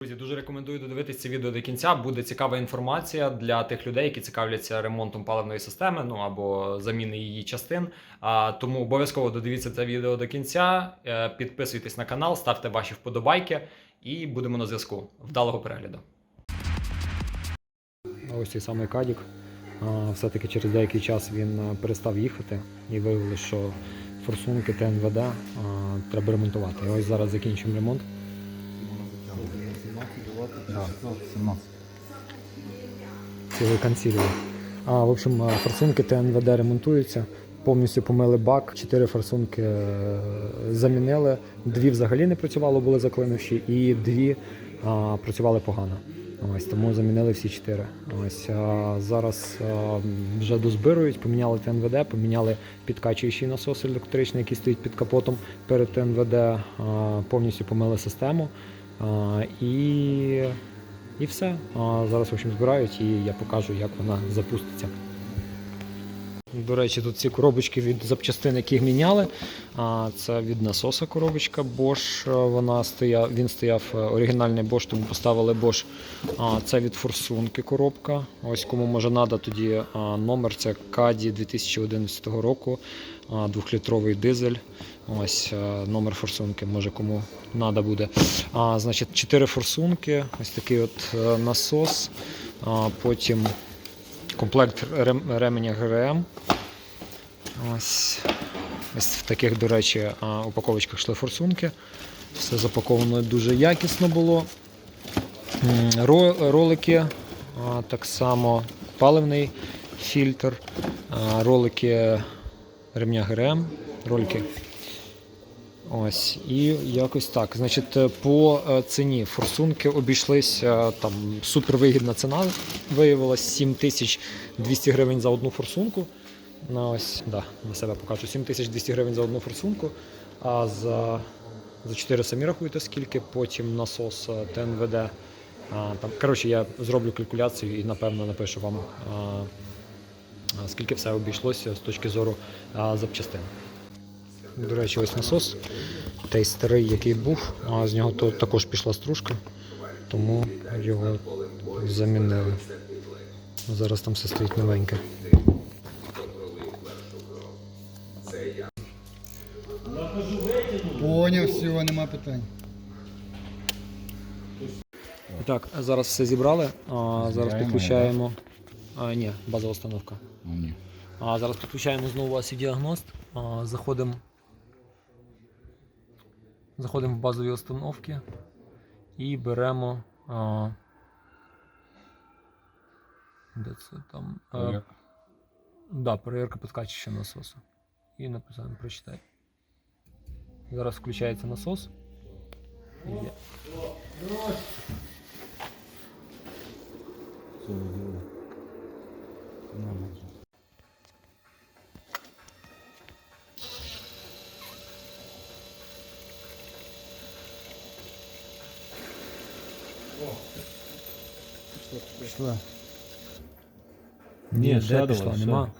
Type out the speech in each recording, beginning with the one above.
Друзі, дуже рекомендую додивитися це відео до кінця. Буде цікава інформація для тих людей, які цікавляться ремонтом паливної системи, ну або заміни її частин. А, тому обов'язково додивіться це відео до кінця. Е, Підписуйтесь на канал, ставте ваші вподобайки і будемо на зв'язку. Вдалого перегляду. Ось цей самий кадік. Все-таки через деякий час він перестав їхати і виявилося, що форсунки ТНВД треба ремонтувати. І ось зараз закінчуємо ремонт. Да, 17. цілий канцілію. А, в общем, а, форсунки ТНВД ремонтуються. Повністю помили бак, чотири форсунки е, замінили, дві взагалі не працювали, були заклинивші, і дві а, працювали погано. Ось тому замінили всі чотири. Ось а, зараз а, вже дозбирують, поміняли ТНВД, поміняли підкачуючий насос електричний, який стоїть під капотом перед ТНВД, а, повністю помили систему. А, і і все. А зараз в общем, збирають і я покажу, як вона запуститься. До речі, тут ці коробочки від запчастин, які міняли. А, Це від насоса коробочка Bosch. Вона стояв, він стояв е, оригінальний Bosch, тому поставили Bosch. А, Це від форсунки коробка. Ось кому може треба, тоді номер це Каді 2011 року, двохлітровий дизель. Ось е, номер форсунки, може кому треба буде. А, значить, 4 форсунки, ось такий от е, насос, а, потім комплект рем- ременя ГРМ. Ось, ось в таких, до речі, упаковочках йшли форсунки. Все запаковано дуже якісно було. Ролики, так само паливний фільтр, ролики ремня ГРМ, ролики Ось, і якось так. Значить, е, по е, ціні форсунки обійшлись е, там супервигідна ціна. Виявилась 7200 гривень за одну форсунку. На ось, да, на себе покажу. 7200 гривень за одну форсунку. А за, за 4 самі рахуєте скільки, потім насос ТНВД. А, там, коротше, я зроблю калькуляцію і напевно напишу вам, скільки все обійшлося з точки зору а, запчастин. До речі, ось насос. Той старий, який був, а з нього то також пішла стружка, тому його замінили. Зараз там все стоїть новеньке. Поняв, все, нема питань. Так, зараз все зібрали. А, зараз підключаємо. А, ні, базова установка. А, зараз підключаємо знову ASI діагност. А, заходимо. Заходимо в базові установки і беремо. А, де це там? А, Перевірка. Да, перевірка підкачування насосу. І написано прочитай. Зараз включається насос. Є. Пішла. Ні, де ще пішла, нема.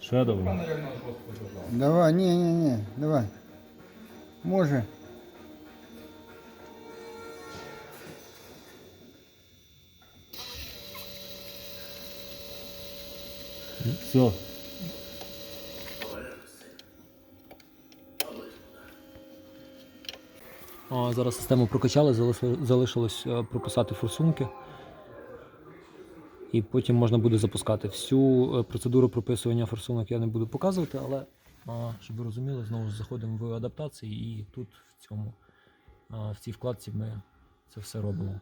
Ще давай. Давай, ні, ні, ні, давай. Може. Все. А, зараз систему прокачали, залишилось, залишилось е, прописати форсунки. І потім можна буде запускати. Всю е, процедуру прописування форсунок я не буду показувати, але щоб ви розуміли, знову ж заходимо в адаптації і тут в цьому в цій вкладці ми це все робимо.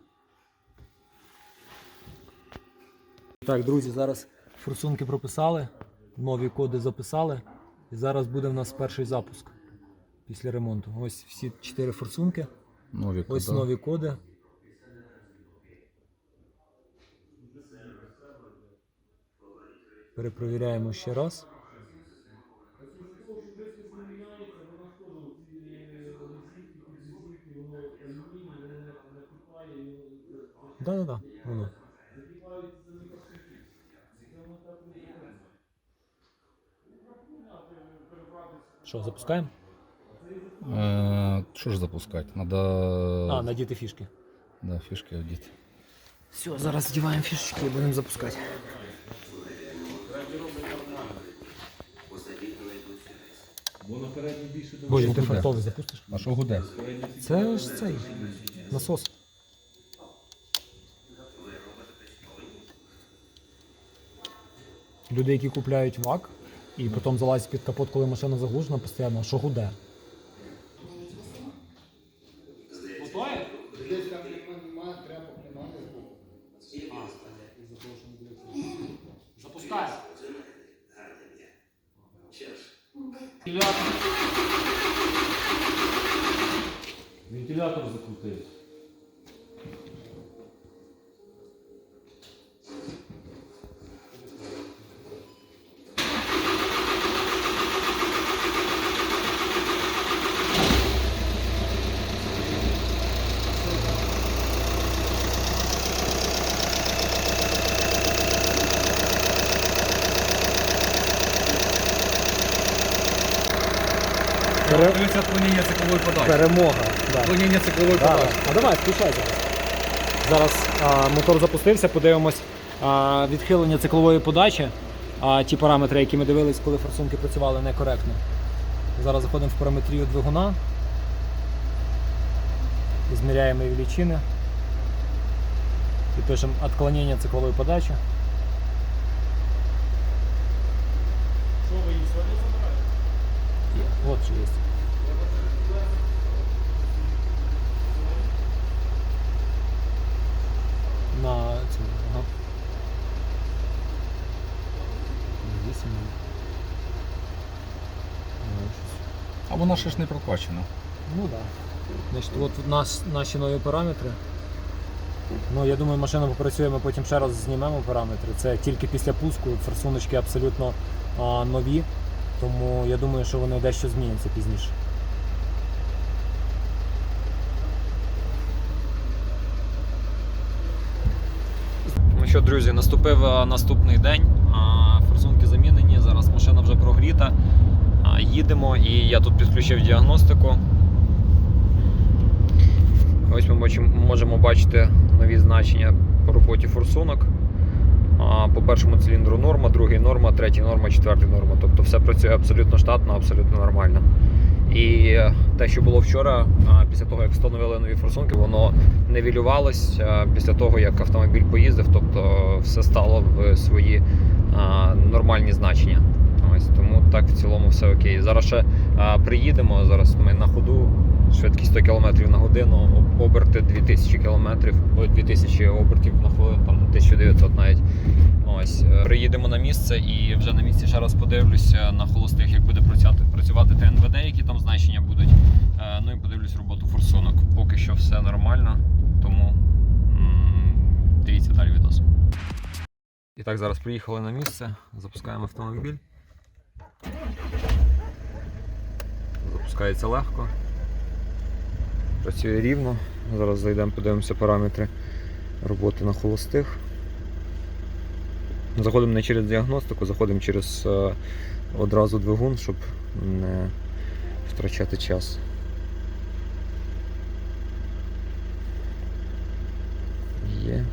Так, друзі, зараз форсунки прописали, нові коди записали. І зараз буде в нас перший запуск після ремонту. Ось всі чотири форсунки. Нові Ось нові коди. Перепровіряємо ще раз. Да, да, да, воно. Що, запускаємо? Е, Що ж запускати? Надо А, надіти фішки. Да, фішки одіти. Все, зараз вдіваємо фішечки і будемо запускати. Боже, ти фартовий запустиш? А що гуде? Це ж цей насос. Люди, які купляють вак і потім залазять під капот, коли машина заглушена, постійно, що гуде. Пере... Отклонення циклової подачі. Перемога. Да. Отклонення циклової Да. подачі. А давай, включай зараз. Зараз а, мотор запустився, подивимось а, відхилення циклової подачі. А, ті параметри, які ми дивились, коли форсунки працювали некоректно. Зараз заходимо в параметрію двигуна. Зміряємо її величини. І пишемо відклонення циклової подачі. Що ви її сьогодні забираєте? Є. От що є. На цьому. Ага. Вісім. Ну, щось. А воно ще ж не прокачано. Ну так. Да. Значить, от нас наші нові параметри. Ну, я думаю, машина попрацює, ми потім ще раз знімемо параметри. Це тільки після пуску, форсуночки абсолютно а, нові, тому я думаю, що вони дещо зміняться пізніше. Ну що, друзі, наступив наступний день. А, Форсунки замінені, зараз машина вже прогріта. Їдемо і я тут підключив діагностику. Ось ми можемо бачити нові значення по роботі форсунок. По першому циліндру норма, другий норма, третій норма, четвертий норма. Тобто все працює абсолютно штатно, абсолютно нормально. І те, що було вчора, після того, як встановили нові форсунки, воно нивелювалось а, після того, як автомобіль поїздив, тобто все стало в свої нормальні значення. Ось тому так в цілому все окей. Зараз ще а, приїдемо. Зараз ми на ходу, швидкість 100 км на годину, оберти 2000 км, ой, 2000 обертів на хвилину, там 1900 навіть. Ось е, приїдемо на місце і вже на місці ще раз подивлюся на холостих, як буде працювати, працювати ТНВД, які там значення будуть. Е, Ну і подивлюсь роботу форсунок. Поки що все нормально, тому дивіться далі відос. І так, зараз приїхали на місце, запускаємо автомобіль. Запускається легко. Працює рівно. Зараз зайдемо, подивимося параметри роботи на холостих. Заходимо не через діагностику, заходимо через е, одразу двигун, щоб не втрачати час. Є.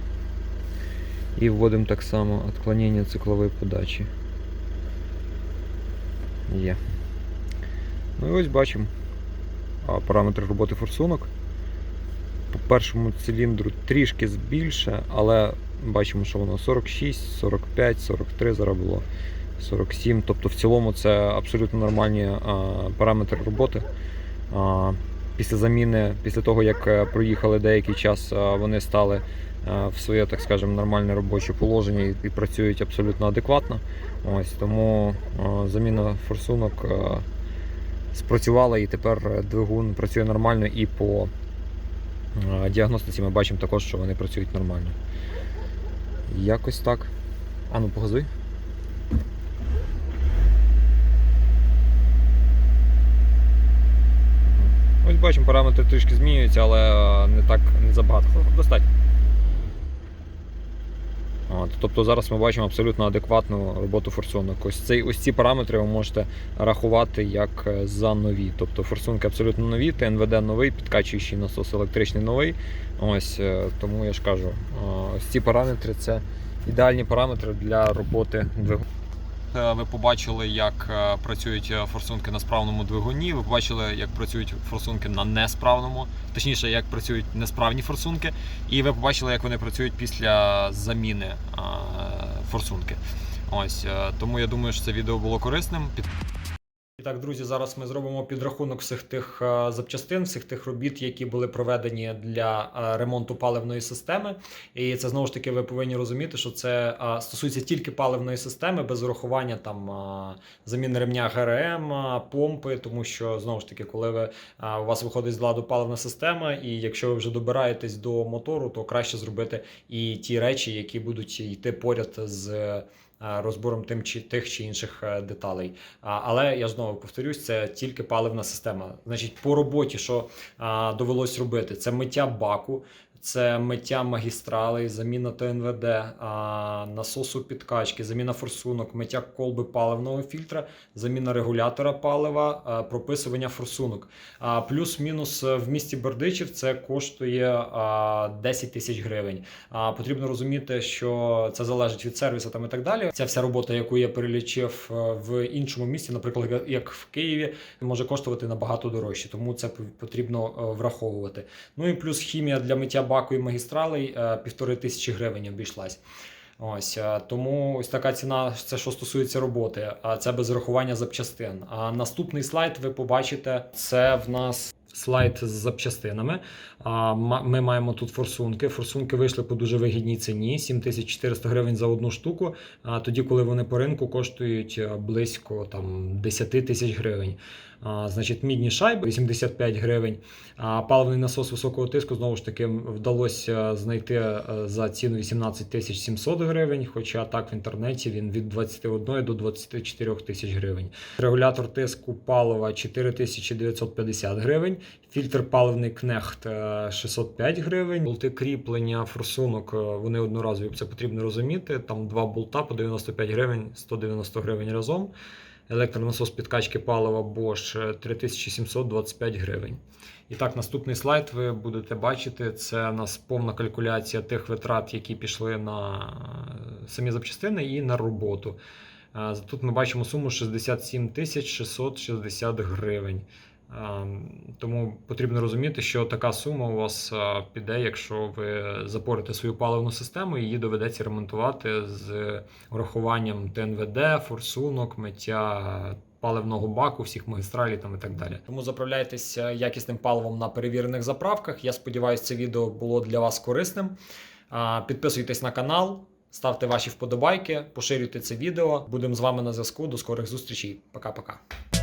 І вводимо так само відклонення циклової подачі. Є. Ну і ось бачимо параметри роботи форсунок. По першому циліндру трішки збільше, але бачимо, що воно 46, 45, 43 зараз було 47. Тобто в цілому це абсолютно нормальні параметри роботи. Після заміни, після того як е, проїхали деякий час, вони стали е, в своє, так скажемо, нормальне робоче положення і, працюють абсолютно адекватно. Ось тому заміна форсунок а, спрацювала і тепер е, двигун працює нормально і по е, діагностиці ми бачимо також, що вони працюють нормально. Якось так. А ну погазуй. Ось бачимо, параметри трішки змінюються, але е, не так не забагато. Достатньо. Тобто зараз ми бачимо абсолютно адекватну роботу форсунок. Ось цей ось ці параметри ви можете рахувати як е, за нові. Тобто форсунки абсолютно нові, ТНВД новий, підкачуючий насос електричний новий. Ось е, тому я ж кажу, е, ось ці параметри це ідеальні параметри для роботи двигуна. Е, Ви побачили, як е, працюють е, форсунки на справному двигуні. Ви побачили, як працюють форсунки на несправному, точніше, як працюють несправні форсунки, і ви побачили, як вони працюють після заміни форсунки. Ось тому я думаю, що це відео було корисним. Так, друзі, зараз ми зробимо підрахунок всіх тих е, запчастин, всіх тих робіт, які були проведені для е, ремонту паливної системи. І це знову ж таки ви повинні розуміти, що це е, стосується тільки паливної системи, без урахування там заміни ремня ГРМ, помпи, тому що знову ж таки, коли ви у вас виходить з ладу паливна система, і якщо ви вже добираєтесь до мотору, то краще зробити і ті речі, які будуть йти поряд з. Е, Розбором тим чи тих чи інших е, деталей. Але я знову повторюсь, це тільки паливна система. Значить, по роботі, що довелось робити, це миття баку, це миття магістралей, заміна ТНВД, насосу підкачки, заміна форсунок, миття колби паливного фільтра, заміна регулятора палива, прописування форсунок. Плюс-мінус е, в місті Бердичів це коштує 10 тисяч гривень. Потрібно розуміти, що це залежить від сервісу там і так далі. Ця вся робота, яку я перелічив е, в іншому місті, наприклад, як- як в Києві, може коштувати набагато дорожче, тому це потрібно е, враховувати. Ну і плюс хімія для миття баку і магістралей е, півтори тисячі гривень обійшлась. Ось е, тому ось така ціна. Це що стосується роботи, а це без рахування запчастин. А наступний слайд ви побачите. Це в нас. Слайд з запчастинами. Ми маємо тут форсунки. Форсунки вийшли по дуже вигідній ціні 7400 гривень за одну штуку. А тоді, коли вони по ринку коштують е, близько там 10 тисяч гривень. Значить, мідні шайби 85 гривень. А паливний насос високого тиску знову ж таки вдалося знайти е, за ціну 18 тисяч 700 гривень. Хоча так в інтернеті він від 21 до 24 тисяч гривень. Регулятор тиску палива 4950 гривень. Фільтр паливний кнехт е, 605 гривень. Болти кріплення форсунок е, вони одноразові. Це потрібно розуміти. Там два болта по 95 гривень, 190 гривень разом. Електронасос підкачки палива Bosch е, 3725 гривень. І так, наступний слайд ви будете бачити. Це у нас повна калькуляція тих витрат, які пішли на е, самі запчастини і на роботу. Е, Тут ми бачимо суму 67 660 гривень. Е, Тому потрібно розуміти, що така сума у вас е, піде, якщо ви запорите свою паливну систему, її доведеться ремонтувати з урахуванням ТНВД, форсунок, миття паливного баку, всіх магістралей там і так далі. Тому заправляйтесь е, якісним паливом на перевірених заправках. Я сподіваюся, це відео було для вас корисним. Підписуйтесь на канал, ставте ваші вподобайки, поширюйте це відео. Будемо з вами на зв'язку. До скорих зустрічей. Пока-пока.